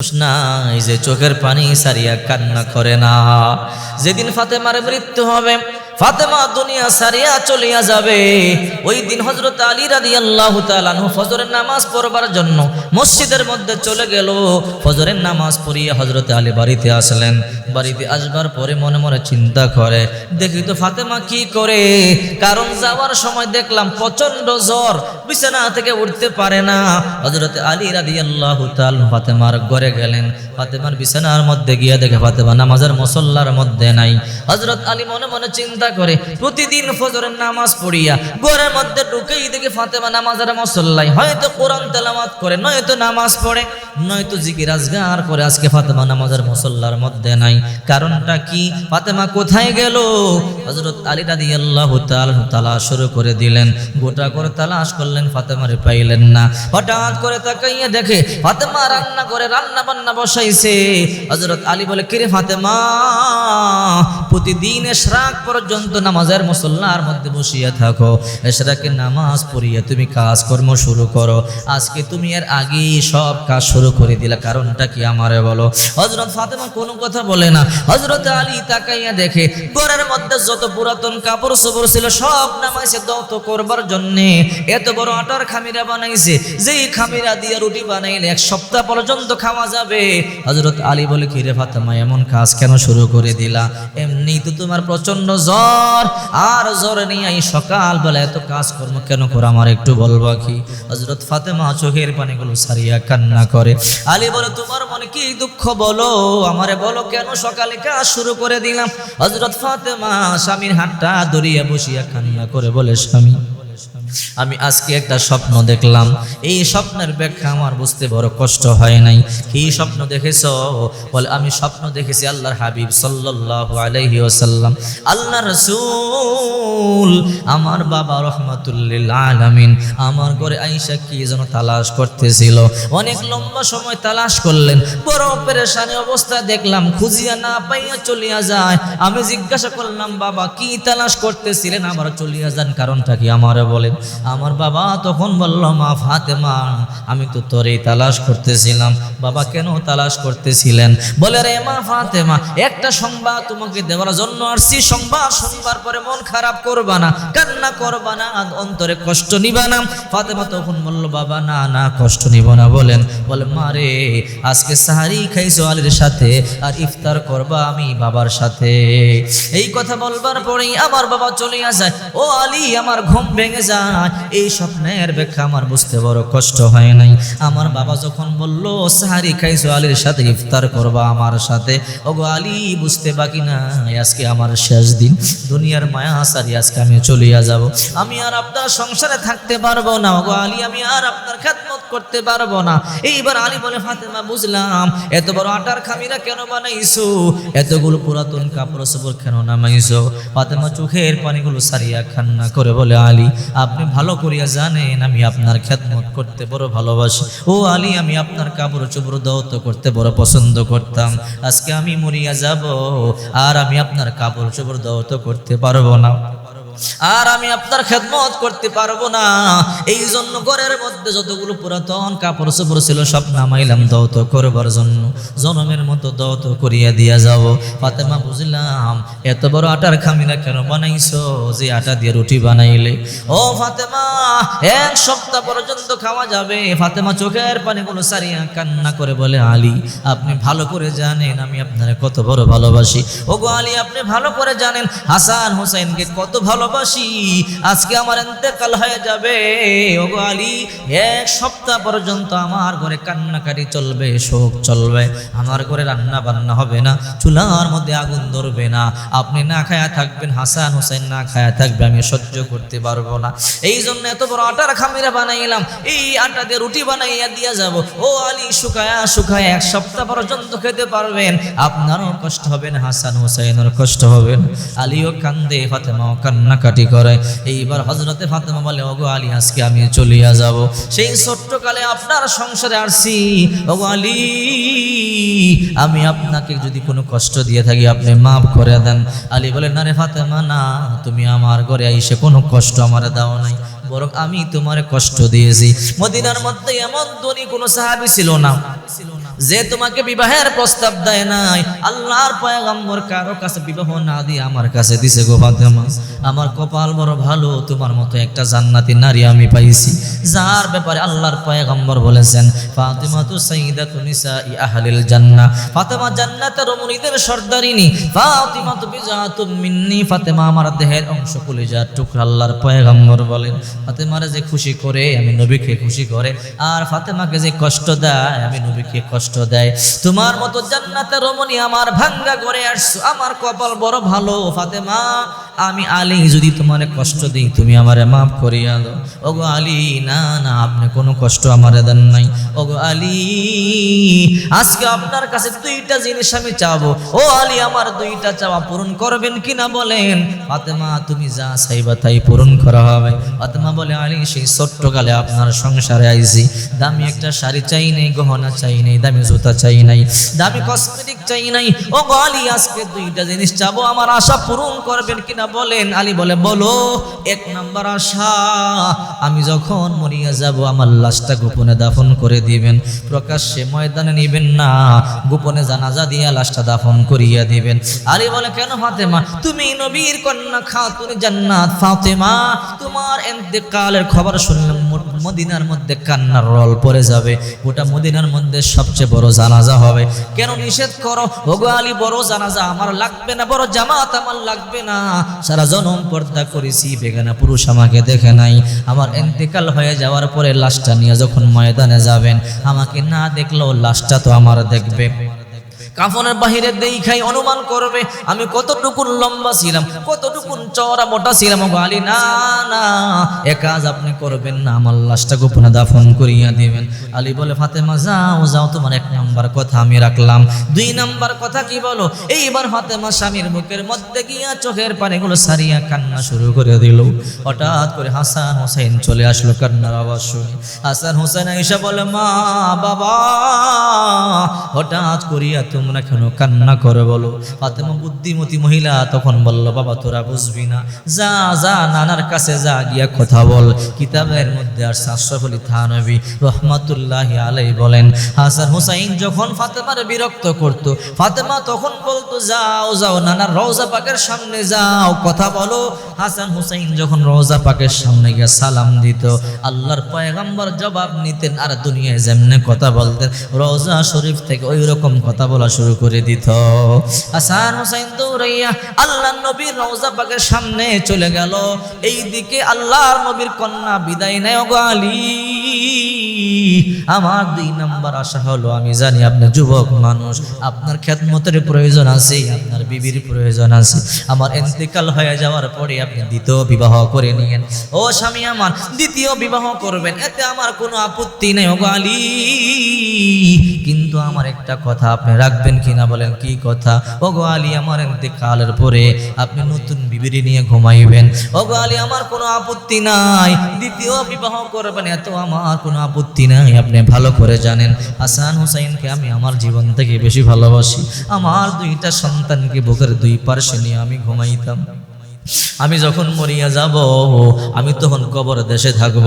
নাই যে চোখের পানি সারিয়া কান্না করে না। যেদিন ফাতেমার মৃত্যু হবে ফাতেমা দুনিয়া সারিয়া চলিয়া যাবে। ওই দিন হজরত আলী রাদি আল্লাহ ফজরের নামাজ পড়বার জন্য মসজিদের মধ্যে চলে গেল। ফজরের নামাজ পড়িয়ে হজরত আলী বাড়িতে আসলেন। বাড়িতে আসবার পরে মনে মনে চিন্তা করে, দেখি তো ফাতেমা কি করে? কারণ যাওয়ার সময় দেখলাম প্রচণ্ড জ্বর, বিছানা থেকে উঠতে পারে না। হজরত আলী রাদি আল্লাহ ফাতেমার ঘরে গেলেন। ফাতেমার বিছানার মধ্যে গিয়ে দেখে ফাতেমা নামাজের মুসল্লার মধ্যে নাই। হজরত আলী মনে মনে চিন্তা করে, প্রতিদিন ফজরের নামাজ পড়িয়া ঘরের মধ্যে ঢুকেই দেখে ফাতেমা নামাজের মুসল্লাই। হয়তো কোরআন তেলামাত করে, নয়তো নামাজ পড়ে। নয়তো জিকির আজগার করে, আজকে ফাতেমা নামাজের মুসল্লার মধ্যে নাই। কারণটা কি? ফাতেমা কোথায় গেল? হজরত আলী রাদি আল্লাহ তালাশ শুরু করে দিলেন। গোটা করে তালাশ করলেন ফাতেমারে পাইলেন না। হঠাৎ করে তাকাইয়া দেখে ফাতেমা রান্না করে, রান্না বান্না বসাইছে। হজরত আলী বলে, কিরে ফাতেমা, প্রতিদিন এশরাক পর্যন্ত নামাজের মুসল্লার মধ্যে বসিয়া থাকো। এশরাকের নামাজ পড়িয়া তুমি কাজকর্ম শুরু করো। আজকে তুমি এর আগেই সব কাজ শুরু করে দিলা কারণটা কি আমারে বলো? হজরত ফাতেমা কোনো কথা বলে না। হজরত আলী তাকাইয়া দেখে, ঘরের মধ্যে যত পুরাতন কাপড় চোপড় ছিল, সব নামাইছে দত করবার জন্যে। এত বড় আটার খামিরা বানাইছে, যেই খামিরা দিয়ে রুটি বানাইলে এক সপ্তাহ পর্যন্ত খাওয়া যাবে। হজরত আলী বলে কিরে ফাতেমা, এমন কাজ কেন শুরু করে দিলা? এমনি তো তোমার প্রচণ্ড জ্বর। আর জ্বর নিয়ে এই সকালবেলা এত কাজকর্ম কেন করো? আমার একটু বলবা কি? হজরত ফাতেমা চোখের পানিগুলো সারিয়া কান্না করে। আলী বলে, তোমার মনে কি দুঃখ বলো? আমারে বলো কেন সকালে কাজ শুরু করে দিলাম? হজরত ফাতেমা স্বামীর হাতটা দরিয়া বসিয়া কান্না করে বলে, স্বামী আমি আজকে একটা স্বপ্ন দেখলাম। এই স্বপ্নের ব্যাখ্যা আমার বুঝতে বড় কষ্ট হয় নাই। কি স্বপ্ন দেখেছ? বলে, আমি স্বপ্ন দেখেছি আল্লাহর হাবিব সাল্লাল্লাহু আলাইহি ওয়াসাল্লাম। আল্লাহ রাসূল, আমার বাবা রহমাতুল্লিল আলামিন। আমার ঘরে আইসা কি যেন তালাশ করতেছিল। অনেক লম্বা সময় তালাশ করলেন। বড় পেরেশানি অবস্থা দেখলাম, খুঁজিয়া না পাইয়া চলিয়া যায়। আমি জিজ্ঞাসা করলাম, বাবা, কি তালাশ করতেছিলেন? আমার চলিয়া যান কারণটা কি আমারে বলেন? আমার বাবা তখন বলল, মা ফাতেমা, আমি তো তোরে তালাশ করতেছিলাম। বাবা, কেন তালাশ করতেছিলেন? বলে, রে মা ফাতেমা, একটা সংবাদ তোমাকে দেওয়ার জন্য আসছি। সংবাদ শুনবার পরে মন খারাপ করবা না, কান্না করবা না অন্তরে কষ্ট নিবা না। ফাতেমা তখন বলল, বাবা, না না, কষ্ট নিব না। বলেন, বলে, মা রে, আজকে সাহারি খাইছো আলীর সাথে, আর ইফতার করবা আমি বাবার সাথে। এই কথা বলবার পরেই আমার বাবা চলে যায়। ও আলী, আমার ঘুম ভেঙে যায়। এই স্বপ্নের ব্যাখ্যা আমার বুঝতে বড় কষ্ট হয় নাই। আমার বাবা যখন বলল, সাহারি খাইছো আলীর সাথে, ইফতার করবা আমার সাথে? ওগো আলী বুঝতে বাকি না আজকে আমার শেষ দিন। দুনিয়ার মায়া সারি, আজকে আমি চলিয়া যাব। আমি আর আপনার সংসারে থাকতে পারব না। ওগো আলী, আমি আর আপনার খেদমত করতে পারব না। এইবার আলী বলে, ফাতেমা, বুঝলাম। এত বড় আটার খামিরা কেন বানাইছো? এতগুলো পুরাতন কাপড় চোপড় কেন নামাইছো? ফাতেমা চোখের পানিগুলো সারিয়া খান্না করে বলে, আলী আপনি ভালো করিয়া জানেন, আমি আপনার খেদমত করতে বড় ভালোবাসি। ও আলী, আমি আপনার কাপড় চুবর দৌত করতে বড় পছন্দ করতাম। আজকে আমি মরিয়া যাব, আর আমি আপনার কাপড় চুবর দৌত করতে পারব না। আর আমি আপনার খেদমত করতে পারব না। এই জন্য ঘরের মধ্যে যতগুলো পুরাতন কাপড় চোপড় ছিল, সব নামাইলাম দৌত করবার জন্য। জনমের মতো দৌত করিয়া দিয়া যাব ফাতেমা বুঝলাম, এত বড় আটার খামিরা কেন বানাইছো? যে আটা দিয়ে রুটি বানাইলে। ও ফাতেমা, এক সপ্তাহ পর্যন্ত খাওয়া যাবে। ফাতেমা চোখের পানিগুলো সারিয়া কান্না করে বলে, আলী, আপনি ভালো করে জানেন, আমি আপনার কত বড় ভালোবাসি। ও গো আলী, আপনি ভালো করে জানেন, হাসান হোসেনকে কত ভালোবাসি আজকে আমার এতেকাল হয়ে যাবে। আলী, এক সপ্তাহ পর্যন্ত আমার ঘরে কান্নাকাটি চলবে, শোক চলবে। আমার ঘরে রান্না বান্না হবে না, চুলার মধ্যে আগুন ধরবে না। আপনি না খায়া থাকবেন, হাসান হোসেন না খায়া থাকবে, আমি সহ্য করতে পারব না। এই জন্য এত বড় আটার খামিরা বানাইলাম, এই আটা দিয়ে রুটি বানাইয়া দিয়া যাব। ও আলী, শুকায়া শুকায়া এক সপ্তাহ পর্যন্ত খেতে পারবেন। আপনারও কষ্ট হবে না, হাসান হোসেনের কষ্ট হবে না। আলীও কান্দে, ফাতেমাও কান্নাকাটি করে। এইবার হজরতে ফাতেমা বলে, ওগো আলী, আজকে আমি চলিয়া যাব। সেই ছোট্ট কালে আপনার সংসারে আসছি ওগো আলী, আমি আপনাকে যদি কোনো কষ্ট দিয়ে থাকি, আপনি মাফ করে দেন। আলী বলে, না রে ফাতেমা, না, তুমি আমার ঘরে আইসে কোনো কষ্ট আমার দাও নাই। বরং আমি তোমার কষ্ট দিয়েছি। মদিনার মধ্যে এমন ধনী কোনো সাহাবি ছিল না। যে তোমাকে বিবাহের প্রস্তাব দেয় নাই, আল্লাহর পয়গম্বর কারও কাছে বিবাহ না দিয়ে আমার কাছে দিছে গো ফাতেমা। আমার কপাল বড় ভালো, তোমার মতো একটা জান্নাতি নারী আমি পাইছি। যার ব্যাপারে আল্লাহর পয়গম্বর বলেছেন ফাতেমা তু সাইয়্যিদাতু নিসাই আহলিল জান্নাহ। ফাতেমা জান্নাতের রমণীদের সর্দারিনী ফাতেমা তু বিজাতুম মিন্নি। ফাতেমা আমার দেহের অংশ কলিজার টুকরা আল্লাহর পয়গম্বর বলেন। ফাতেমারে যে খুশি করে, আমি নবীকে খুশি করে, আর ফাতেমাকে যে কষ্ট দেয়, আমি নবীকে কষ্ট দেয়। তোমার মতো জান্নাতে রমণী আমার ভাঙ্গা করে আসছো। আমার কপাল বড় ভালো ফাতেমা। আমি আলী যদি তোমারে কষ্ট দিই, তুমি আমারে মাফ করিয়া দাও। ওগো আলী, না না, আপনি কোনো কষ্ট আমারে দেন নাই। ওগো আলী, আজকে আপনার কাছে দুইটা জিনিস আমি চাবো। ও আলী, আমার দুইটা চাওয়া পূরণ করবেন কিনা বলেন? ফাতেমা, তুমি যা চাইবা তাই পূরণ করা হবে। ফাতেমা বলে, আলী, সেই ছোট্টকালে আপনার সংসারে আইছি। দামি একটা শাড়ি চাই নাই, গহনা চাই নাই, দামি জুতা চাই নাই, দামি কসমেটিক চাই নাই। ও আলী, আজকে দুইটা জিনিস চাবো, আমার আশা পূরণ করবেন কিনা বলেন, আলী বলে, বলো, এক নাম্বার আশা, আমি যখন মরিয়া যাব, আমার লাশটা গোপনে দাফন করে দিবেন। প্রকাশ্যে ময়দানে নিবেন না, গোপনে জানাজা দিয়া লাশটা দাফন করিয়া দিবেন। আলী বলে, কেন ফাতেমা? তুমি নবীর কন্যা খাতুন জান্নাত। ফাতেমা, তোমার এন্তেকালের খবর শুনলাম মদিনার মধ্যে কান্নার রল পড়ে যাবে। গোটা মদিনার মধ্যে সবচেয়ে বড় জানাজা হবে। কেন নিষেধ করো? ওগো আলী, বড় জানাজা আমার লাগবে না, বড় জামাত আমার লাগবে না। সারা জনম পর্দা করেছি, বেগানা পুরুষ আমাকে দেখে নাই। আমার এন্তেকাল হয়ে যাওয়ার পরে লাশটা নিয়ে যখন ময়দানে যাবেন, আমাকে না দেখলেও লাশটা তো আমার দেখবে। কাফনের বাহিরে দেখাই অনুমান করবে, আমি কতটুকুন লম্বা ছিলাম, কতটুকুন চওড়া মোটা ছিলাম। আলী, না না, এ কাজ আপনি করবেন না, আমার লাশটা গোপনে দাফন করিয়া দিবেন। আলী বলে, ফাতেমা, যাও যাও, তোমার এক নাম্বার কথা আমি রাখলাম। দুই নাম্বার কথা কি বলো? এইবার ফাতেমা স্বামীর মুখের মধ্যে গিয়া চোখের পানিগুলো সারিয়া কান্না শুরু করে দিল। হঠাৎ করে হাসান হোসেন চলে আসলো কান্নার আওয়াজ শুনে। হাসান হোসেন এসে বলে, মা, বাবা, হঠাৎ করিয়া তোমরা কেন কান্না করে বলো? ফাতেমা বুদ্ধিমতী মহিলা তখন বলল, বাবা, তোরা বুঝবি না। যা যা, নানার কাছে যা গিয়া কথা বল। কিতাবের মধ্যে আর আশরাফ আলী থানবী রহমাতুল্লাহ আলাই বলেন। হাসান হুসাইন যখন ফাতেমার বিরক্ত করত, ফাতেমা তখন বলতো, যাও যাও, নানার রওজা পাকের সামনে যাও, কথা বলো। হাসান হুসাইন যখন রওজা পাকের সামনে গিয়ে সালাম দিত, আল্লাহর পয়গাম্বর জবাব নিতেন, আর দুনিয়ায় যেমনে কথা বলতেন, রওজা শরীফ থেকে ওই রকম কথা বলা শুরু করে দিত। হাসান হুসাইন দৌড়াইয়া আল্লাহ নবীর রওজা পাকের সামনে চলে গেল। এই দিকে আল্লাহর নবীর কন্যা, বিদায় নেয় গো আলী। আমার দুই নাম্বার আশা হলো, আমি জানি আপনি যুবক মানুষ, আপনার খেদমতের প্রয়োজন আছে, আপনার বিবির প্রয়োজন আছে। আমার এন্তেকাল হয়ে যাওয়ার পরে আপনি দ্বিতীয় বিবাহ করে নিয়েন। ও স্বামী আমার, দ্বিতীয় বিবাহ করবেন, এতে আমার কোনো আপত্তি নেই ওগো আলী। কিন্তু আমার একটা কথা আপনি রাখবেন। কিনা বলেন, কি কথা? ওগো আলী আমার কালের পরে আপনি নতুন বিবিরি নিয়ে ঘুমাইবেন। ওগো আলী আমার কোনো আপত্তি নাই। দ্বিতীয় বিবাহ করবেন, এত আমার কোনো আপত্তি নাই। আপনি ভালো করে জানেন, হাসান হুসাইনকে আমি আমার জীবন থেকে বেশি ভালোবাসি। আমার দুইটা সন্তানকে বুকের দুই পার্শ্বে নিয়ে আমি ঘুমাইতাম। আমি যখন মরিয়া যাব, আমি তখন কবর দেশে থাকব।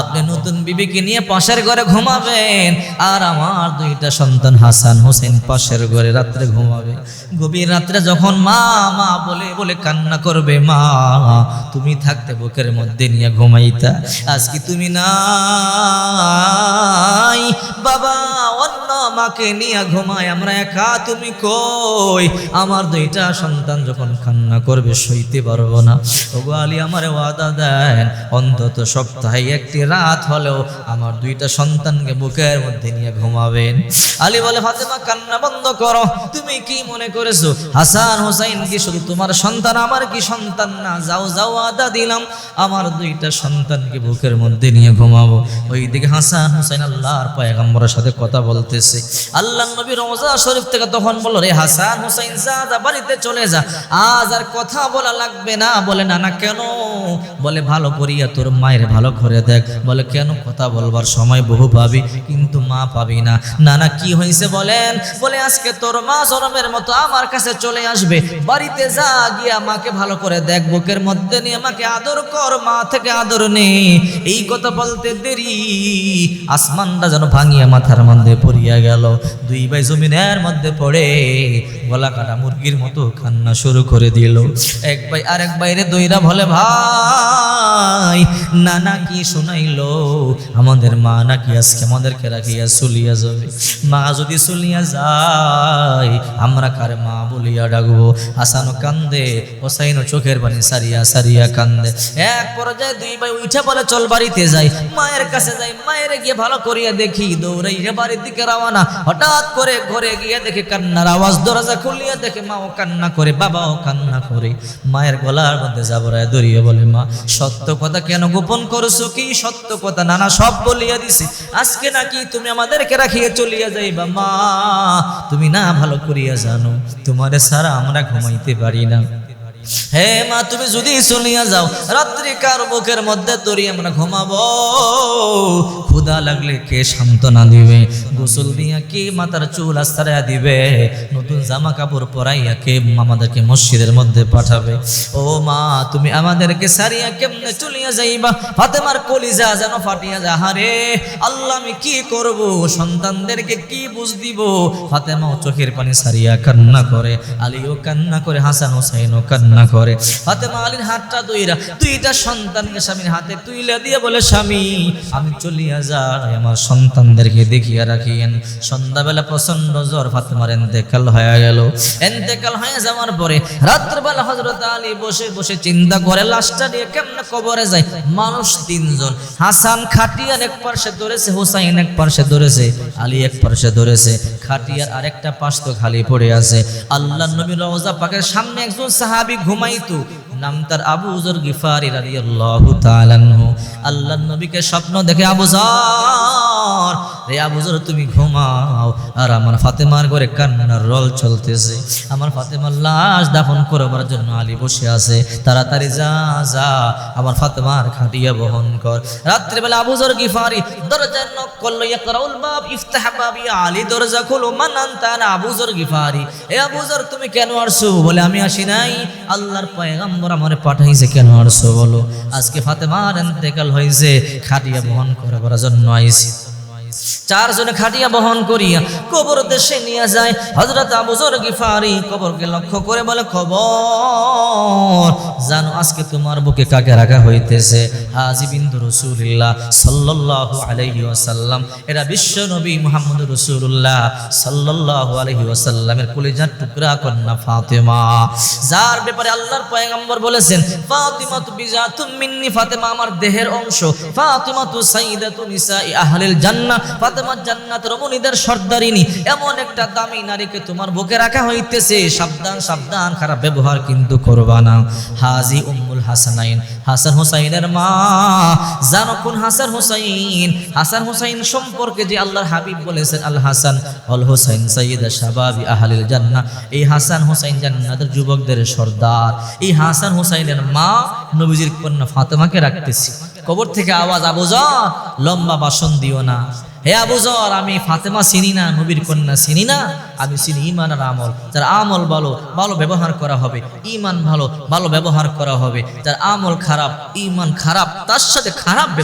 আপনি নতুন বিবিকে নিয়ে পাশের ঘরে ঘুমাবেন, আর আমার দুইটা সন্তান হাসান হোসেন পাশের ঘরে রাত্রে ঘুমাবে। গভীর রাত্রে যখন মা মা বলে বলে কান্না করবে, মা, তুমি থাকতে বুকের মধ্যে নিয়ে ঘুমাইতা। আজকে তুমি নাই, বাবা, অন্য মাকে নিয়ে ঘুমায়, আমরা একা, তুমি কই? আমার দুইটা সন্তান যখন কান্না করবে, সইতে পারব না। ওগো আলী আমার ওয়াদা দেন, অন্তত সপ্তাহে একটি রাত হলেও আমার দুইটা সন্তানকে বুকের মধ্যে নিয়ে ঘুমাবেন। আলী বলে, ফাতেমা, কান্না বন্ধ করো। তুমি কি মনে করেছ? হাসান হোসাইন কি শুধু তোমার সন্তান? আমার কি সন্তান? না, যাও যাও আদা দিলাম। আমার দুইটা সন্তানকে বুকের মধ্যে নিয়ে ঘুমাবো। ওইদিকে হাসান হোসাইন আল্লাহর পয়গম্বরের সাথে কথা বলতেছে। আল্লাহ নবী রমজা শরীফ থেকে তখন বলল, রে হাসান হোসাইন, যা যা, বাড়িতে চলে যা। আজ আর কথা বলা লাগবে লাগবে না? বলে, না না, কেন? বলে, ভালো করিয়া তোর মায়ের ভালো করে দেখ। বলে, কেন? কথা বলবার সময় বহু পাবি, কিন্তু মা পাবি না। না না, কি হয়েছে বলেন। বলে, আজকে তোর মা জনমের মতো আমার কাছে চলে আসবে। বাড়িতে যা গিয়া মাকে ভালো করে দেখ, বুকের মধ্যে নিয়ে আমাকে আদর কর, মা থেকে আদর নে। এই কথা বলতে দেরি। আসমানটা যেন ভাঙিয়া মাথার মধ্যে পড়িয়া গেল। দুই ভাই জমিনের মধ্যে পড়ে গলা কাটা মুরগির মতো কান্না শুরু করে দিল। এক ভাই আরেক বাইরে দইরা বলে, ভাই, নানা কি শোনাইলো? আমাদের মা নাকি আজকে আমাদেরকে রাখিয়া চলিয়া যাবে। মা যদি চলিয়া যায়, আমরা কার মা বলিয়া ডাকবো? হাসানো কান্দে হোসাইনও চোখের পানি সারিয়া সারিয়া কান্দে। এক পর্যায়ে দুই ভাই উঠে বলে, চল বাড়িতে যাই। মায়ের কাছে যাই, মায়ের গিয়ে ভালো করিয়া দেখি, দৌড়াই হে বাড়ির দিকে রওনা। হঠাৎ করে ঘরে গিয়ে দেখে কান্নার আওয়াজ, দরজা খুলিয়া দেখে মাও কান্না করে, বাবাও কান্না করে। মায়ের গলার মধ্যে যাবরায় দড়িয়ে বলে, মা, সত্য কথা কেন গোপন করছ কি? সত্য কথা নানা সব বলিয়া দিছি। আজকে নাকি তুমি আমাদেরকে রাখিয়ে চলিয়া যাইবা, মা। তুমি না ভালো করিয়া জানো, তোমারে সারা আমরা ঘুমাইতে পারি না। হে মা, তুমি যদি চলিয়া যাও, রাত্রি কার বুকের মধ্যে তরি আমরা ঘুমাবো? ক্ষুদা লাগলে কে সান্ত্বনা দিবে? গোসল দিয়া কে মাথার চুল আস্তারা দিবে? নতুন জামা কাপড় পরাইয়া কে আমাদেরকে মসজিদের মধ্যে পাঠাবে? ও মা, তুমি আমাদেরকে সারিয়া কেমনে চলিয়া যাইবা? ফাতেমার কলিজা যেন ফাটিয়া যাহারে আল্লাহ আমি কি করব? সন্তানদেরকে কি বুঝ দিব? ফাতেমাও চোখের পানি সারিয়া কান্না করে, আলীও কান্না করে হাসান হোসাইনও কান্না করে। ফাতেমা আলীর হাতটা দুইরা, দুইটা সন্তানকে স্বামীর হাতে তুইলা দিয়ে বলে, স্বামী, আমি চলিয়া যাই, আমার সন্তানদেরকে দেখিয়া রাখিয়েন। সন্ধ্যাবেলা প্রচণ্ড জ্বর ফাতেমার এন্তেকাল হয়ে গেল। এন্তেকাল হয়ে যাওয়ার পরে রাত্রবেলা হজরত আলী বসে বসে চিন্তা করে, লাশটা নিয়ে কেমনে কবরে যায়? মানুষ তিনজন। হাসান খাটিয়ার এক পার্শ্বে ধরেছে হুসাইন এক পার্শ্বে ধরেছে আলী এক পার্শ্বে ধরেছে খাটিয়ার আরেকটা পাশ তো খালি পড়ে আছে। আল্লাহ নবী রওজা পাকের সামনে একজন সাহাবী ঘুমাইতো। নাম তার আবু জর গিফারি তাআলা আনহু। আল্লাহ নবীকে স্বপ্ন দেখে আবু জর রে আবু জর, তুমি ঘুমাও। আর আমার ফাতেমার ঘরে কান্নার রল চলতেছে। আমার ফাতেমার লাশ দাফন করবার জন্য আলী বসে আছে। তাড়াতাড়ি যা যা, আমার ফাতেমার খাটিয়া বহন কর। রাত্রিবেলা আবু জর গিফারি দরজা নক করল ইয়াকরাউল বাব, ইফতাহ বাবি, আলী দরজা খোলো মান আনতা না আবু গিফারি। এ আবু জর, তুমি কেন আসছো? বলে, আমি আসি নাই। আল্লাহর পয়গাম্বর আমারে পাঠাইছে, কেন আসছো বলো? আজকে ফাতেমার ইন্তেকাল হয়েছে খাটিয়া বহন করবার জন্য আইছি। চারজনে খাটিয়া বহন করিয়া কবর দেশে নিয়ে যায়। হজরত আবুজর গিফারি কবরকে লক্ষ্য করে বলে, খবর, জানো আজকে তোমার বুকে কাকে রাখা হইতেছে? হাজি বিন্দু রসুল্লাহ আলাইহি ওয়াসাল্লাম। এরা বিশ্ব নবী মুহাম্মদ রসুল্লাহ সাল্লাল্লাহু আলাইহি ওয়াসাল্লামের কলিজার টুকরা কন্যা ফাতেমা। যার ব্যাপারে আল্লাহর পয়গম্বর বলেছেন ফাতেমা তু বিজাতুম মিন্নি, ফাতেমা আমার দেহের অংশ। ফাতেমা তু সাইয়্যিদাতু নিসাই আহলিল জান্নাহ। ফাতেমা জান্নাত রমণীদের সর্দারিনী, এমন একটা দামি নারীকে তোমার বুকে রাখা হইতেছে। সাবধান সাবধান, খারাপ ব্যবহার কিন্তু করবা না। হাজি উম্মুল হাসানাইন, হাসান হুসাইনের মা। জানো কোন হাসান হুসাইন? হাসান হুসাইন সম্পর্কে যে আল্লাহর হাবিব বলেছেন, আল হাসান অল হুসাইন সাইয়্যিদা শাবাবি এই হাসান হুসাইন জান্নাতের যুবকদের সর্দার। এই হাসান হুসাইনের মা নবীজির কন্যা ফাতেমাকে রাখতেছি। কবর থেকে আওয়াজ আবুজর লম্বা বাসন দিও না। হে আবুজর আমি ফাতেমা চিনি না, নবীর কন্যা চিনি না, আমি চিনি ইমান আর আমল। যার আমল ভালো ভালো ব্যবহার করা হবে। ইমান ভালো ভালো ব্যবহার করা হবে। যার আমল খারাপ, ইমান খারাপ, তার সাথে খারাপ